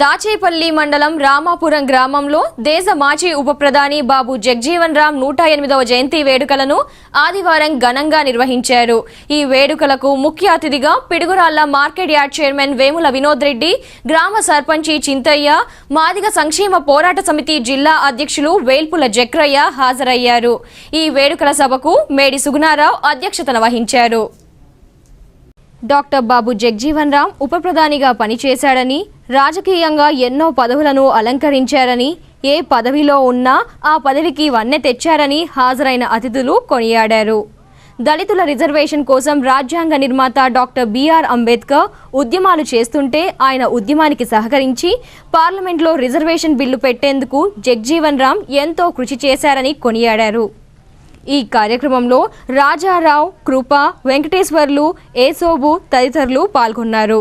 దాచేపల్లి మండలం రామాపురం గ్రామంలో దేశ మాజీ ఉప ప్రధాని బాబు జగ్జీవన్ రామ్ నూట ఎనిమిదవ జయంతి వేడుకలను ఆదివారం ఘనంగా నిర్వహించారు. ఈ వేడుకలకు ముఖ్య అతిథిగా Piduguralla market yard chairman Vemula Vinod Reddy గ్రామ సర్పంచి చింతయ్య మాదిగ సంక్షేమ పోరాట సమితి జిల్లా అధ్యక్షులు వేల్పుల జక్రయ్య హాజరయ్యారు. ఈ వేడుకల సభకు మేడి సుగుణారావు అధ్యక్షతన వహించారు. డాక్టర్ బాబు జగ్జీవన్ రామ్ ఉప ప్రధానిగా పనిచేశాడని రాజకీయంగా ఎన్నో పదవులను అలంకరించారని ఏ పదవిలో ఉన్నా ఆ పదవికి వన్నె తెచ్చారని హాజరైన అతిథులు కొనియాడారు. దళితుల రిజర్వేషన్ కోసం రాజ్యాంగ నిర్మాత డాక్టర్ బీఆర్ అంబేద్కర్ ఉద్యమాలు చేస్తుంటే ఆయన ఉద్యమానికి సహకరించి పార్లమెంట్లో రిజర్వేషన్ బిల్లు పెట్టేందుకు జగ్జీవన్ రామ్ ఎంతో కృషి చేశారని కొనియాడారు. ఈ కార్యక్రమంలో రాజారావు కృప వెంకటేశ్వర్లు ఏసోబు తదితరులు పాల్గొన్నారు.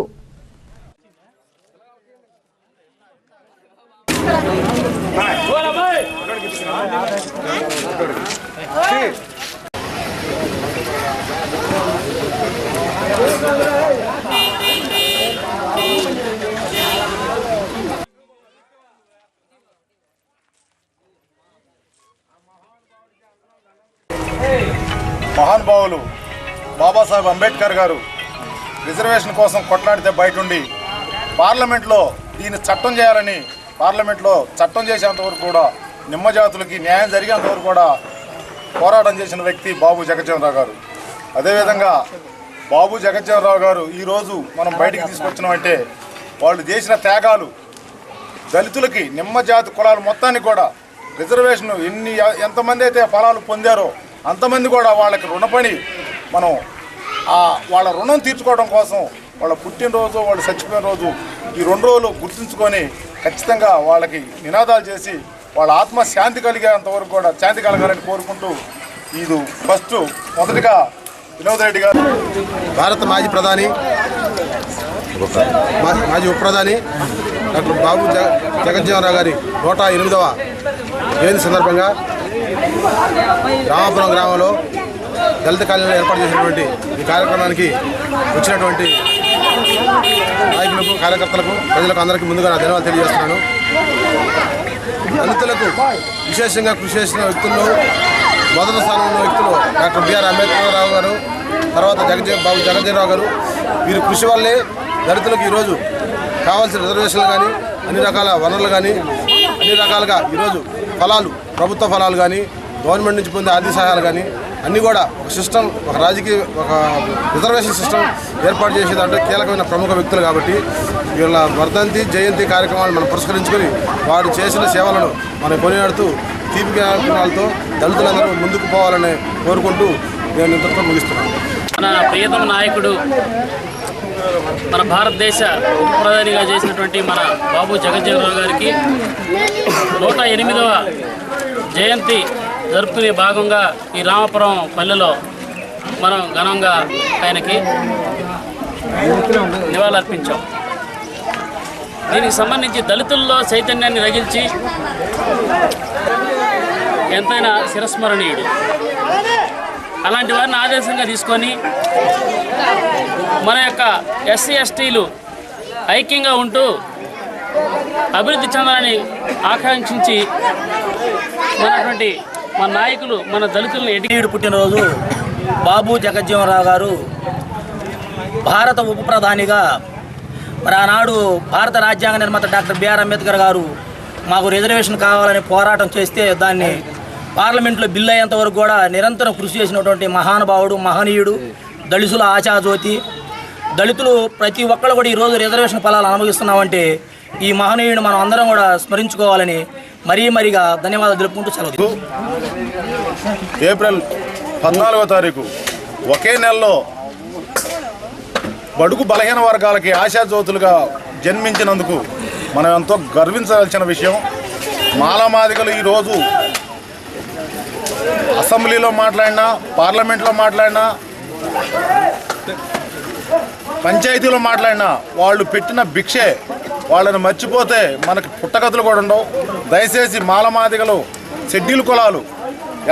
మహానుభావులు బాబాసాహెబ్ అంబేద్కర్ గారు రిజర్వేషన్ కోసం కొట్లాడితే బయట ఉండి పార్లమెంట్లో దీన్ని చట్టం చేయాలని పార్లమెంట్లో చట్టం చేసేంతవరకు కూడా నిమ్మజాతులకి న్యాయం జరిగేంత వరకు కూడా పోరాటం చేసిన వ్యక్తి బాబు జగజ్జీవనరావు గారు. అదేవిధంగా బాబు జగజ్జీవనరావు గారు ఈరోజు మనం బయటికి తీసుకొచ్చినామంటే వాళ్ళు చేసిన త్యాగాలు దళితులకి నిమ్మజాతి కులాలు మొత్తానికి కూడా రిజర్వేషన్ ఎన్ని ఎంతమంది అయితే ఫలాలు పొందారో అంతమంది కూడా వాళ్ళకి రుణపడి మనం వాళ్ళ రుణం తీర్చుకోవడం కోసం వాళ్ళ పుట్టినరోజు వాళ్ళు చచ్చిపోయిన రోజు ఈ రెండు రోజులు గుర్తుంచుకొని ఖచ్చితంగా వాళ్ళకి నినాదాలు చేసి వాళ్ళ ఆత్మ శాంతి కలిగేంత వరకు కూడా శాంతి కలగాలని కోరుకుంటూ ఇది ఫస్ట్ మొదటిగా వినోద్ రెడ్డి గారు. భారత మాజీ ప్రధాని మాజీ ఉప ప్రధాని డాక్టర్ బాబు జగ జగజ్జీవనరావు గారి నూట ఎనిమిదవ జయంతి సందర్భంగా రామాపురం గ్రామంలో దళిత కాలనీలో ఏర్పాటు చేసినటువంటి ఈ కార్యక్రమానికి వచ్చినటువంటి నాయకులకు కార్యకర్తలకు ప్రజలకు అందరికీ ముందుగా నా ధన్యవాదాలు తెలియజేస్తున్నాను. దళితులకు విశేషంగా కృషి చేసిన వ్యక్తుల్లో మొదటి స్థానంలో వ్యక్తులు డాక్టర్ బిఆర్ అంబేద్కర్ రావు గారు తర్వాత జగజీ బాబు జగజీరావు గారు. వీరి కృషి వల్లే దళితులకు ఈరోజు కావాల్సిన రిజర్వేషన్లు కానీ అన్ని రకాల వనరులు కానీ అన్ని రకాలుగా ఈరోజు ఫలాలు ప్రభుత్వ ఫలాలు కానీ గవర్నమెంట్ నుంచి పొందే ఆర్థిక సహాయాలు కానీ అన్నీ కూడా ఒక సిస్టమ్ ఒక రాజకీయ ఒక రిజర్వేషన్ సిస్టమ్ ఏర్పాటు చేసే దాంట్లో కీలకమైన ప్రముఖ వ్యక్తులు కాబట్టి వీళ్ళ వర్ధంతి జయంతి కార్యక్రమాలను మనం పురస్కరించుకొని వారు చేసిన సేవలను మనం కొనియాడుతూ తీపి కార్యక్రమాలతో దళితులందరూ ముందుకు పోవాలని కోరుకుంటూ నేను ఇంతటితో ముగిస్తున్నాను. మన ప్రియతమ నాయకుడు మన భారతదేశ ఉప ప్రధానిగా చేసినటువంటి మన బాబు జగజ్జీవనరావు గారికి నూట ఎనిమిదవ జయంతి జరుపుకునే భాగంగా ఈ రామపురం పల్లెలో మనం ఘనంగా ఆయనకి నివాళులర్పించాం. దీనికి సంబంధించి దళితుల్లో చైతన్యాన్ని రగిల్చి ఎంతైనా శిరస్మరణీయుడు. అలాంటి వారిని ఆదేశంగా తీసుకొని మన యొక్క ఎస్సీ ఎస్టీలు ఐక్యంగా ఉంటూ అభివృద్ధి చెందాలని ఆకాంక్షించి మనటువంటి మన నాయకులు మన దళితులను ఎడిగేడు పుట్టినరోజు బాబు జగజ్జీవనరావు గారు భారత ఉప ప్రధానిగా మరి ఆనాడు భారత రాజ్యాంగ నిర్మాత డాక్టర్ బిఆర్ అంబేద్కర్ గారు మాకు రిజర్వేషన్ కావాలని పోరాటం చేస్తే దాన్ని పార్లమెంట్లో బిల్లు అయ్యేంత వరకు కూడా నిరంతరం కృషి చేసినటువంటి మహానుభావుడు మహనీయుడు దళితుల ఆశాజ్యోతి దళితులు ప్రతి ఒక్కళ్ళు కూడా ఈరోజు రిజర్వేషన్ ఫలాలు అనుభవిస్తున్నామంటే ఈ మహనీయుడు మనం అందరం కూడా స్మరించుకోవాలని మరీ మరీగా ధన్యవాదాలు తెలుపుకుంటూ సెలవు ఏప్రిల్ పద్నాలుగో తారీఖు ఒకే నెలలో బడుగు బలహీన వర్గాలకి ఆశాజ్యోతులుగా జన్మించినందుకు మనం ఎంతో గర్వించవలసిన విషయం. మాలమాదిగలు ఈరోజు అసెంబ్లీలో మాట్లాడినా పార్లమెంట్లో మాట్లాడినా పంచాయతీలో మాట్లాడినా వాళ్ళు పెట్టిన భిక్షే వాళ్ళని మర్చిపోతే మనకు పుట్టగతులు కూడా ఉండవు. దయచేసి మాలమాదిగలు షెడ్యూల్ కులాలు